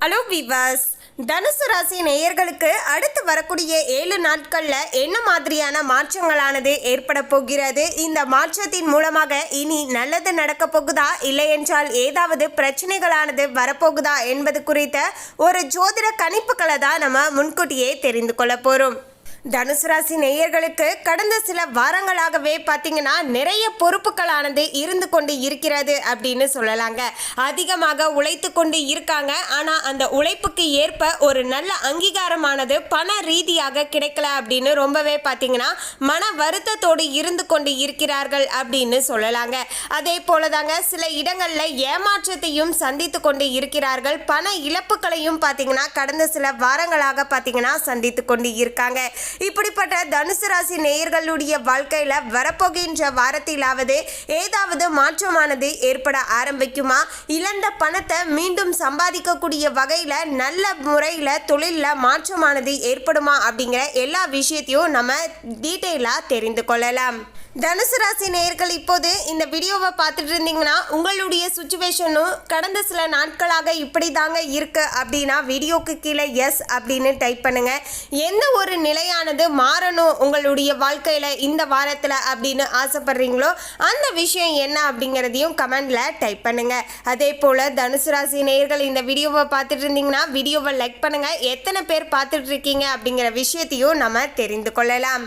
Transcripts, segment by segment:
Hello விவாஸ் தனுசு ராசி நேயர்களுக்கு அடுத்து வரக்கூடிய ஏழு நாட்களில் என்ன மாதிரியான மாற்றங்களானது ஏற்பட போகிறது? இந்த மாற்றத்தின் மூலமாக இனி நல்லது நடக்க போகுதா? இல்லை என்றால் ஏதாவது பிரச்சனைகளானது வரப்போகுதா என்பது குறித்த ஒரு ஜோதிட கணிப்புகளை தான் நம்ம முன்கூட்டியே தெரிந்து கொள்ள போகிறோம் தனுசு ராசி நேயர்களுக்கு கடந்த சில வாரங்களாகவே பார்த்தீங்கன்னா நிறைய பொறுப்புகளானது இருந்து கொண்டு இருக்கிறது அப்படின்னு சொல்லலாங்க. அதிகமாக உழைத்து கொண்டு இருக்காங்க. ஆனால் அந்த உழைப்புக்கு ஏற்ப ஒரு நல்ல அங்கீகாரமானது பண ரீதியாக கிடைக்கல அப்படின்னு ரொம்பவே பார்த்தீங்கன்னா மன வருத்தத்தோடு இருந்து கொண்டு இருக்கிறார்கள் அப்படின்னு சொல்லலாங்க. அதே போல தாங்க சில இடங்களில் ஏமாற்றத்தையும் சந்தித்து கொண்டு இருக்கிறார்கள். பண இழப்புகளையும் பார்த்தீங்கன்னா கடந்த சில வாரங்களாக பார்த்தீங்கன்னா சந்தித்து கொண்டு இருக்காங்க. இப்படிப்பட்ட தனுசு ராசி நேயர்களுடைய வாழ்க்கையில வரப்போகின்ற வாரத்திலாவது ஏதாவது மாற்றமானது ஏற்பட ஆரம்பிக்குமா? இழந்த பணத்தை மீண்டும் சம்பாதிக்கக்கூடிய வகையில நல்ல முறையில் தொழிலில் மாற்றமானது ஏற்படுமா? அப்படிங்கிற எல்லா விஷயத்தையும் நம்ம டீட்டெயிலாக தெரிந்து கொள்ளலாம். தனுசு ராசி நேயர்கள் இப்போது இந்த வீடியோவை பார்த்துட்டு இருந்தீங்கன்னா உங்களுடைய சுச்சுவேஷனும் கடந்த சில நாட்களாக இப்படி தாங்க இருக்கு அப்படின்னா வீடியோக்கு கீழே எஸ் அப்படின்னு டைப் பண்ணுங்க. எந்த ஒரு நிலையானது மாறணும் உங்களுடைய வாழ்க்கையில் இந்த வாரத்தில் அப்படின்னு ஆசைப்படுறீங்களோ அந்த விஷயம் என்ன அப்படிங்கிறதையும் கமெண்டில் டைப் பண்ணுங்க. அதே போல் தனுசு ராசி நேயர்கள் இந்த வீடியோவை பார்த்துட்டு இருந்தீங்கன்னா வீடியோவை லைக் பண்ணுங்க. எத்தனை பேர் பார்த்துட்டு இருக்கீங்க அப்படிங்கிற விஷயத்தையும் நம்ம தெரிந்து கொள்ளலாம்.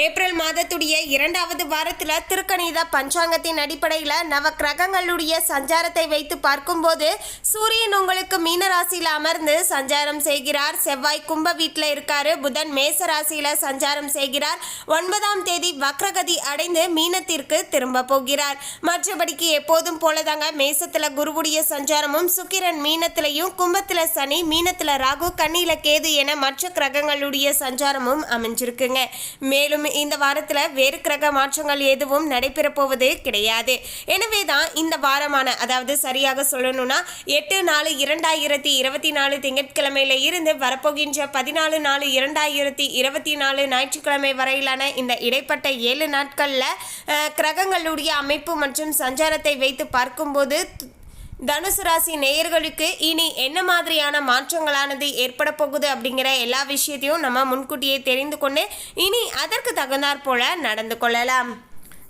ஏப்ரல் மாதத்துடைய இரண்டாவது வாரத்தில் திருக்கணித பஞ்சாங்கத்தின் அடிப்படையில் நவ கிரகங்களுடைய சஞ்சாரத்தை வைத்து பார்க்கும்போது சூரியன் உங்களுக்கு மீன ராசியில் அமர்ந்து சஞ்சாரம் செய்கிறார். செவ்வாய் கும்ப வீட்டில் இருக்காரு. புதன் மேச ராசியில் சஞ்சாரம் செய்கிறார். ஒன்பதாம் தேதி வக்ரகதி அடைந்து மீனத்திற்கு திரும்ப போகிறார். மற்றபடிக்கு எப்போதும் போலதாங்க மேசத்தில் குருவுடைய சஞ்சாரமும் சுக்கிரன் மீனத்திலையும் கும்பத்தில் சனி மீனத்தில் ராகு கண்ணியில் கேது என மற்ற கிரகங்களுடைய சஞ்சாரமும் அமைஞ்சிருக்குங்க. மேலும் இந்த வாரத்தில் வேறு கிரக மாற்றங்கள் எதுவும் நடைபெறப்போவது கிடையாது. எனவே தான் இந்த வாரமான அதாவது சரியாக சொல்லணும்னா எட்டு நாலு இரண்டாயிரத்தி இருபத்தி நாலு திங்கட்கிழமையில இருந்து வரப்போகின்ற பதினாலு நாலு இரண்டாயிரத்தி இருபத்தி நாலு ஞாயிற்றுக்கிழமை வரையிலான இந்த இடைப்பட்ட ஏழு நாட்களில் கிரகங்களுடைய அமைப்பு மற்றும் சஞ்சாரத்தை வைத்து பார்க்கும்போது தனுசு ராசி நேயர்களுக்கு இனி என்ன மாதிரியான மாற்றங்களானது ஏற்பட போகுது அப்படிங்கிற எல்லா விஷயத்தையும் நம்ம முன்கூட்டியே தெரிந்து கொண்டு இனி அதற்கு தகுந்தாற் போல நடந்து கொள்ளலாம்.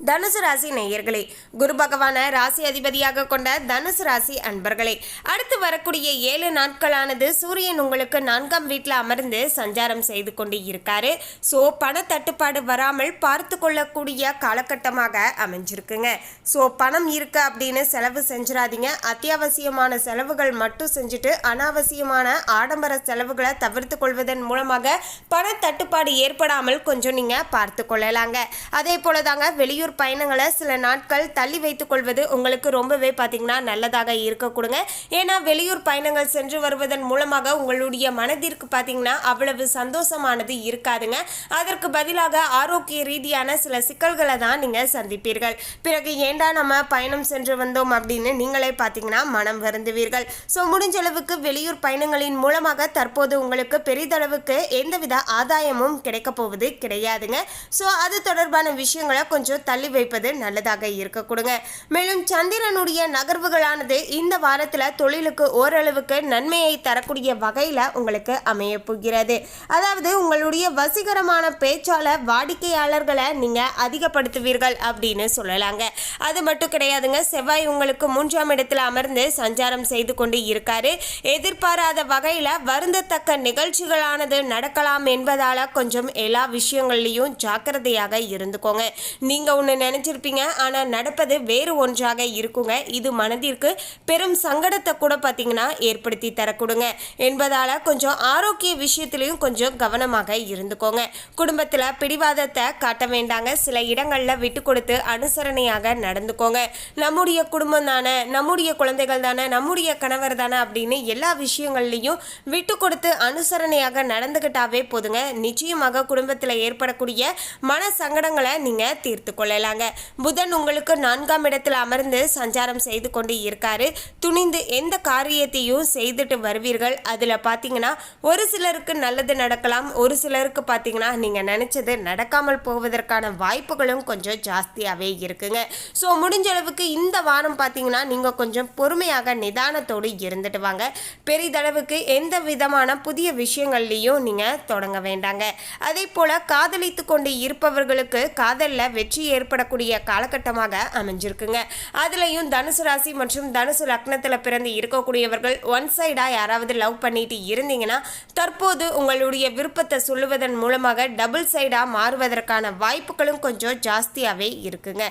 தனுசு ராசி நேயர்களே குரு பகவான ராசி அதிபதியாக கொண்ட தனுசு ராசி அன்பர்களே அடுத்து வரக்கூடிய ஏழு நாட்களானது சூரியன் உங்களுக்கு நான்காம் வீட்டில் அமர்ந்து சஞ்சாரம் செய்து கொண்டு இருக்காரு. ஸோ பண தட்டுப்பாடு வராமல் பார்த்து கொள்ளக்கூடிய காலகட்டமாக அமைஞ்சிருக்குங்க. ஸோ பணம் இருக்கு அப்படின்னு செலவு செஞ்சிடாதீங்க அத்தியாவசியமான செலவுகள் மட்டும் செஞ்சுட்டு அனாவசியமான ஆடம்பர செலவுகளை தவிர்த்து கொள்வதன் மூலமாக பண தட்டுப்பாடு ஏற்படாமல் கொஞ்சம் நீங்கள் பார்த்து கொள்ளலாங்க. அதே போல தாங்க வெளியூர் பயணங்களை சில நாட்கள் தள்ளி வைத்துக் கொள்வது உங்களுக்கு ரொம்பவே பார்த்தீங்கன்னா நல்லதாக இருக்க கொடுங்க. ஏன்னா வெளியூர் பயணங்கள் சென்று வருவதன் மூலமாக உங்களுடைய மனதிற்கு பார்த்தீங்கன்னா அவ்வளவு சந்தோஷமானது இருக்காதுங்க. அதற்கு பதிலாக ஆரோக்கிய ரீதியான சில சிக்கல்களை தான் நீங்கள் சந்திப்பீர்கள். பிறகு ஏண்டா நம்ம பயணம் சென்று வந்தோம் அப்படின்னு நீங்களே பார்த்தீங்கன்னா மனம் வருந்துவீர்கள். ஸோ முடிஞ்ச அளவுக்கு வெளியூர் பயணங்களின் மூலமாக தற்போது உங்களுக்கு பெரிதளவுக்கு எந்தவித ஆதாயமும் கிடைக்க போவது கிடையாதுங்க. ஸோ அது தொடர்பான விஷயங்களை கொஞ்சம் தள்ளி வைப்பது நல்லதாக இருக்க கொடுங்க. மேலும் சந்திரனுடைய நகர்வுகளானது இந்த வாரத்தில் தொழிலுக்கு ஓரளவுக்கு நன்மையை தரக்கூடிய வகையில் உங்களுக்கு அமைய போகிறது. அதாவது உங்களுடைய வசீகரமான பேச்சால வாடிக்கையாளர்களை நீங்கள் அதிகப்படுத்துவீர்கள் அப்படின்னு சொல்லலாங்க. அது மட்டும் கிடையாதுங்க செவ்வாய் உங்களுக்கு மூன்றாம் இடத்தில் அமர்ந்து சஞ்சாரம் செய்து கொண்டு இருக்காரு. எதிர்பாராத வகையில் வருந்தத்தக்க நிகழ்ச்சிகளானது நடக்கலாம் என்பதால கொஞ்சம் எல்லா விஷயங்கள்லையும் ஜாக்கிரதையாக இருந்துக்கோங்க. நீங்கள் ஒன்று நினச்சிருப்பீங்க. ஆனால் நடப்பது வேறு ஒன்றாக இருக்குங்க. இது மனதிற்கு பெரும் சங்கடத்தை கூட பார்த்தீங்கன்னா ஏற்படுத்தி தரக்கூடுங்க. என்பதால் கொஞ்சம் ஆரோக்கிய விஷயத்திலையும் கொஞ்சம் கவனமாக இருந்துக்கோங்க. குடும்பத்தில் பிடிவாதத்தை காட்ட வேண்டாங்க. சில இடங்களில் விட்டு கொடுத்து அனுசரணையாக நடந்துக்கோங்க. நம்முடைய குடும்பம் தானே நம்முடைய குழந்தைகள் தானே நம்முடைய கணவர் தானே அப்படின்னு எல்லா விஷயங்கள்லையும் விட்டு கொடுத்து அனுசரணையாக நடந்துக்கிட்டாவே போதுங்க. நிச்சயமாக குடும்பத்தில் ஏற்படக்கூடிய மன சங்கடங்களை நீங்கள் தீர்த்து கொள்ள கொள்ளலாங்க. புதன் உங்களுக்கு நான்காம் இடத்தில் அமர்ந்து சஞ்சாரம் செய்து கொண்டு இருக்காரு. துணிந்து எந்த காரியத்தையும் செய்துட்டு வருவீர்கள். அதில் பார்த்தீங்கன்னா ஒரு சிலருக்கு நல்லது நடக்கலாம். ஒரு சிலருக்கு பார்த்தீங்கன்னா நீங்கள் நினச்சது நடக்காமல் போவதற்கான வாய்ப்புகளும் கொஞ்சம் ஜாஸ்தியாகவே இருக்குங்க. ஸோ முடிஞ்ச அளவுக்கு இந்த வாரம் பார்த்தீங்கன்னா நீங்கள் கொஞ்சம் பொறுமையாக நிதானத்தோடு இருந்துட்டு வாங்க. பெரிதளவுக்கு எந்த விதமான புதிய விஷயங்கள்லையும் நீங்கள் தொடங்க வேண்டாங்க. அதே போல் காதலித்து கொண்டு இருப்பவர்களுக்கு காதலில் வெற்றி ஏற்படக்கூடிய காலகட்டமாக அமைஞ்சிருக்குங்க. அதுலேயும் தனுசு ராசி மற்றும் தனுசு லக்னத்தில் பிறந்து இருக்கக்கூடியவர்கள் ஒன் சைடாக யாராவது லவ் பண்ணிட்டு இருந்தீங்கன்னா தற்போது உங்களுடைய விருப்பத்தை சொல்லுவதன் மூலமாக டபுள் சைடாக மாறுவதற்கான வாய்ப்புகளும் கொஞ்சம் ஜாஸ்தியாகவே இருக்குங்க.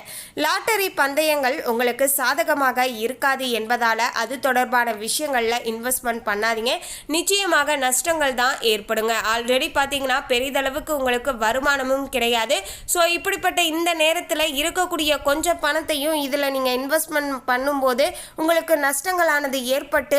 லாட்டரி பந்தயங்கள் உங்களுக்கு சாதகமாக இருக்காது என்பதால் அது தொடர்பான விஷயங்களில் இன்வெஸ்ட்மெண்ட் பண்ணாதீங்க. நிச்சயமாக நஷ்டங்கள் தான் ஏற்படுங்க. ஆல்ரெடி பார்த்தீங்கன்னா பெரிதளவுக்கு உங்களுக்கு வருமானமும் கிடையாது. ஸோ இப்படிப்பட்ட இந்த நேரத்தில் இருக்கக்கூடிய கொஞ்சம் பணத்தையும் இதில் நீங்கள் இன்வெஸ்ட்மெண்ட் பண்ணும்போது உங்களுக்கு நஷ்டங்களானது ஏற்பட்டு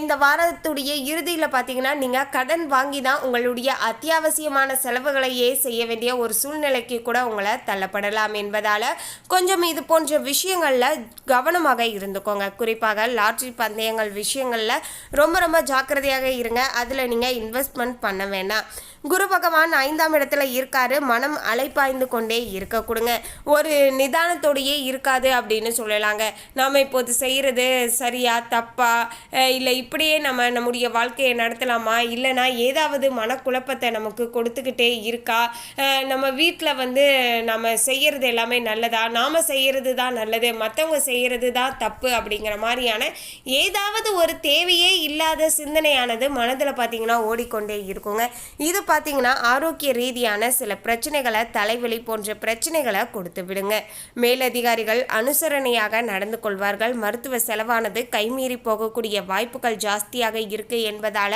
இந்த வாரத்துடைய இறுதியில் பார்த்தீங்கன்னா நீங்கள் கடன் வாங்கி தான் உங்களுடைய அத்தியாவசியமான செலவுகளையே செய்ய வேண்டிய ஒரு சூழ்நிலைக்கு கூட உங்களை தள்ளப்படலாம் என்பதால் கொஞ்சம் இது போன்ற விஷயங்களில் கவனமாக இருந்துக்கோங்க. குறிப்பாக லாட்ரி பந்தயங்கள் விஷயங்களில் ரொம்ப ரொம்ப ஜாக்கிரதையாக இருங்க. அதில் நீங்கள் இன்வெஸ்ட்மெண்ட் பண்ண வேண்டாம் குரு பகவான் ஐந்தாம் இடத்துல இருக்காரு. மனம் அலைப்பாய்ந்து கொண்டே இருக்க கொடுங்க. ஒரு நிதானத்தோடையே இருக்காது அப்படின்னு சொல்லலாங்க. நாம் இப்போது செய்கிறது சரியா தப்பா இல்லை இப்படியே நம்ம நம்முடைய வாழ்க்கையை நடத்தலாமா? இல்லைனா ஏதாவது மனக்குழப்பத்தை நமக்கு கொடுத்துக்கிட்டே இருக்கா? நம்ம வீட்டில் வந்து நம்ம செய்கிறது எல்லாமே நல்லதா? நாம் செய்கிறது தான் நல்லது. மற்றவங்க செய்கிறது தான் தப்பு அப்படிங்கிற மாதிரியான ஏதாவது ஒரு தேவையே இல்லாத சிந்தனையானது மனதில் பார்த்திங்கன்னா ஓடிக்கொண்டே இருக்குங்க. இது பார்த்திங்கன்னா ஆரோக்கிய ரீதியான சில பிரச்சனைகளை தலைவலி போன்ற பிரச்சனைகளை கொடுத்து விடுங்க. மேலதிகாரிகள் அனுசரணையாக நடந்து கொள்வார்கள். மருத்துவ செலவானது கைமீறி போகக்கூடிய வாய்ப்புகள் ஜாஸ்தியாக இருக்கு என்பதால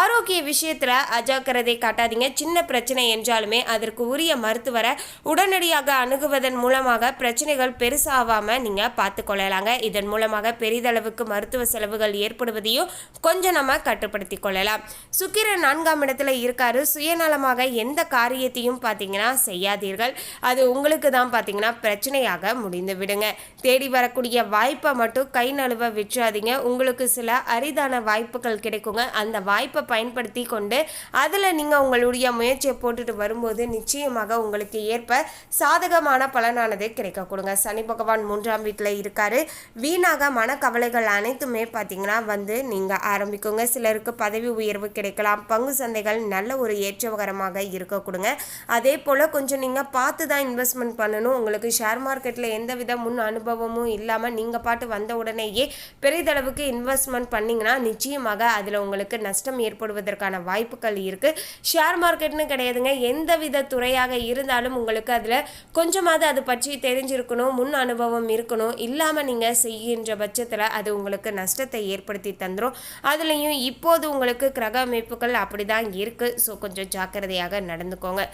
ஆரோக்கிய விஷயத்துல அஜாக்கிரதை காட்டாதீங்க. சின்ன பிரச்சனை என்றாலுமே அதற்கு உரிய மருத்துவரை உடனடியாக அணுகுவதன் மூலமாக பிரச்சனைகள் பெருசாகாம நீங்க பார்த்து கொள்ளலாங்க இதன் மூலமாக பெரிதளவுக்கு மருத்துவ செலவுகள் ஏற்படுவதையும் கொஞ்சம் நம்ம கட்டுப்படுத்தி கொள்ளலாம். சுக்கிரன் நான்காம் இடத்துல இருக்காரு. சுயநலமாக எந்த காரியத்தையும் பார்த்தீங்கன்னா செய்யாதீர்கள். அது உங்களுக்கு தான் பார்த்தீங்கன்னா பிரச்சனையாக முடிந்து விடுங்க. தேடி வரக்கூடிய வாய்ப்பை மட்டும் கை நழுவ விட்டுறாதீங்க. உங்களுக்கு சில அரிதான வாய்ப்புகள் கிடைக்குங்க. அந்த வாய்ப்பை பயன்படுத்தி கொண்டு அதில் நீங்கள் உங்களுடைய முயற்சியை போட்டுட்டு வரும்போது நிச்சயமாக உங்களுக்கு ஏற்ப சாதகமான பலனானது கிடைக்க கொடுங்க. சனி பகவான் மூன்றாம் வீட்டில் இருக்காரு. வீணாக மனக்கவலைகள் அனைத்துமே பார்த்தீங்கன்னா வந்து நீங்கள் ஆரம்பிக்குங்க. சிலருக்கு பதவி உயர்வு கிடைக்கலாம். பங்கு சந்தைகள் நல்ல ஒரு ஏற்றகரமாக இருக்க கொடுங்க. அதே போல் கொஞ்சம் நீங்கள் பார்த்து தான் இன்வெஸ்ட்மெண்ட் பண்ணணும். உங்களுக்கு ஷேர் மார்க்கெட்டில் எந்த வித முன் அனுபவமும் இல்லாமல் நீங்கள் பாட்டு வந்த உடனேயே பெரிதளவுக்கு இன்வெஸ்ட்மெண்ட் பண்ணிங்கன்னா நிச்சயமாக அதில் உங்களுக்கு நஷ்டம் ஏற்படுவதற்கான வாய்ப்புகள் இருக்குது ஷேர் மார்க்கெட்னு கிடையாதுங்க. எந்த வித துறையாக இருந்தாலும் உங்களுக்கு அதில் கொஞ்சமாவது அது பற்றி தெரிஞ்சிருக்கணும் முன் அனுபவம் இருக்கணும். இல்லாமல் நீங்கள் செய்கின்ற பட்சத்தில் அது உங்களுக்கு நஷ்டத்தை ஏற்படுத்தி தந்துடும் அதுலேயும் இப்போது உங்களுக்கு கிரக அமைப்புகள் அப்படி தான் இருக்குது ஸோ கொஞ்சம் ஜாக்கிரதையாக நடந்துக்கோங்க.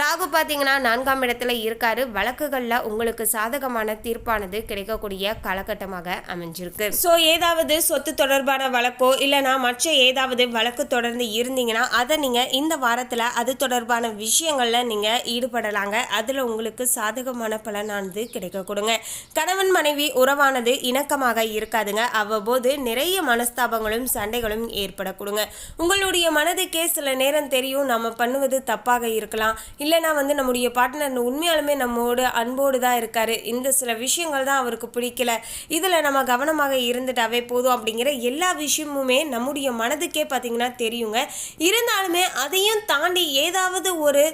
ராகு பார்த்தீங்கன்னா நான்காம் இடத்துல இருக்காரு. வழக்குகளில் உங்களுக்கு சாதகமான தீர்ப்பானது கிடைக்கக்கூடிய காலகட்டமாக அமைஞ்சிருக்கு. ஸோ ஏதாவது சொத்து தொடர்பான வழக்கோ இல்லைனா மற்ற ஏதாவது வழக்கு தொடர்ந்து இருந்தீங்கன்னா அதை நீங்கள் இந்த வாரத்தில் அது தொடர்பான விஷயங்களில் நீங்கள் ஈடுபடலாங்க. அதில் உங்களுக்கு சாதகமான பலனானது கிடைக்க கொடுங்க. கணவன் மனைவி உறவானது இணக்கமாக இருக்காதுங்க. அவ்வப்போது நிறைய மனஸ்தாபங்களும் சண்டைகளும் ஏற்படக்கூடுங்க உங்களுடைய மனதுக்கே சில நேரம் தெரியும் நம்ம பண்ணுவது தப்பாக இருக்கலாம். இல்லைனா வந்து நம்முடைய பார்ட்னர் உண்மையாலுமே நம்ம நம்மோடு அன்போடு தான் இருக்கார். இந்த சில விஷயங்கள் தான் அவருக்கு பிடிக்கல. இதில் நம்ம கவனமாக இருந்துட்டாவே போதும் அப்படிங்கிற எல்லா விஷயமுமே நம்முடைய மனதுக்கே பார்த்தீங்கன்னா தெரியுங்க. இருந்தாலுமே அதையும் தாண்டி ஏதாவது ஒரு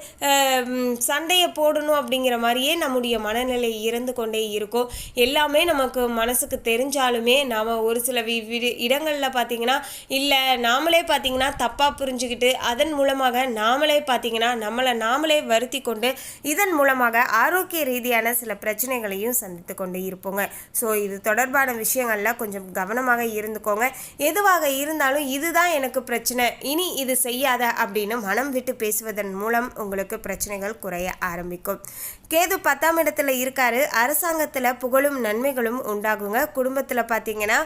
சண்டையை போடணும் அப்படிங்கிற மாதிரியே நம்முடைய மனநிலை இருந்து கொண்டே இருக்கும். எல்லாமே நமக்கு மனசுக்கு தெரிஞ்சாலுமே நாம் ஒரு சில வி இடங்களில் பார்த்தீங்கன்னா இல்லை நாமளே பார்த்தீங்கன்னா தப்பாக புரிஞ்சுக்கிட்டு அதன் மூலமாக நாமளே பார்த்தீங்கன்னா நம்மளை நாமளே வருத்தி கொண்டு இதன் மூலமாக ஆரோக்கிய ரீதியான சில பிரச்சனைகளையும் சந்தித்து கொண்டு இருப்போங்க. ஸோ இது தொடர்பான விஷயங்களில் கொஞ்சம் கவனமாக இருந்துக்கோங்க. எதுவாக இருந்தாலும் இதுதான் எனக்கு பிரச்சனை. இனி இது செய்யாத அப்படின்னு மனம் விட்டு பேசுவதன் மூலம் உங்களுக்கு பிரச்சனைகள் குறைய ஆரம்பிக்கும். கேது பத்தாம் இடத்துல இருக்காரு. அரசாங்கத்தில் புகழும் நன்மைகளும் உண்டாகுங்க. குடும்பத்தில் பார்த்தீங்கன்னா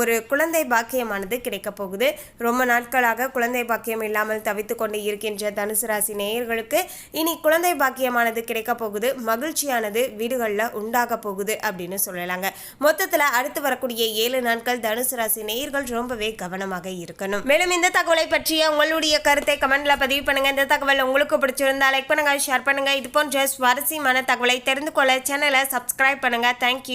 ஒரு குழந்தை பாக்கியமானது கிடைக்க போகுது. ரொம்ப நாட்களாக குழந்தை பாக்கியம் இல்லாமல் தவித்து கொண்டு இருக்கின்ற தனுசு ராசி நேயர்களுக்கு இனி குழந்தை பாக்கியமானது கிடைக்க போகுது. மகிழ்ச்சியானது வீடுகளில் உண்டாக போகுது அப்படின்னு சொல்லலாங்க. மொத்தத்தில் அடுத்து வரக்கூடிய ஏழு நாட்கள் தனுசு ராசி நேயர்கள் ரொம்பவே கவனமாக இருக்கணும். மேலும் இந்த தகவலை பற்றிய உங்களுடைய கருத்தை கமெண்ட்ல பதிவு பண்ணுங்க. இந்த தகவல் உங்களுக்கு பிடிச்சிருந்தா லைக் பண்ணுங்க ஷேர் பண்ணுங்க. இது போன்ற சுவாரஸ்யமான தகவலை தெரிந்து கொள்ள சேனலை சப்ஸ்கிரைப் பண்ணுங்க. தேங்க்யூ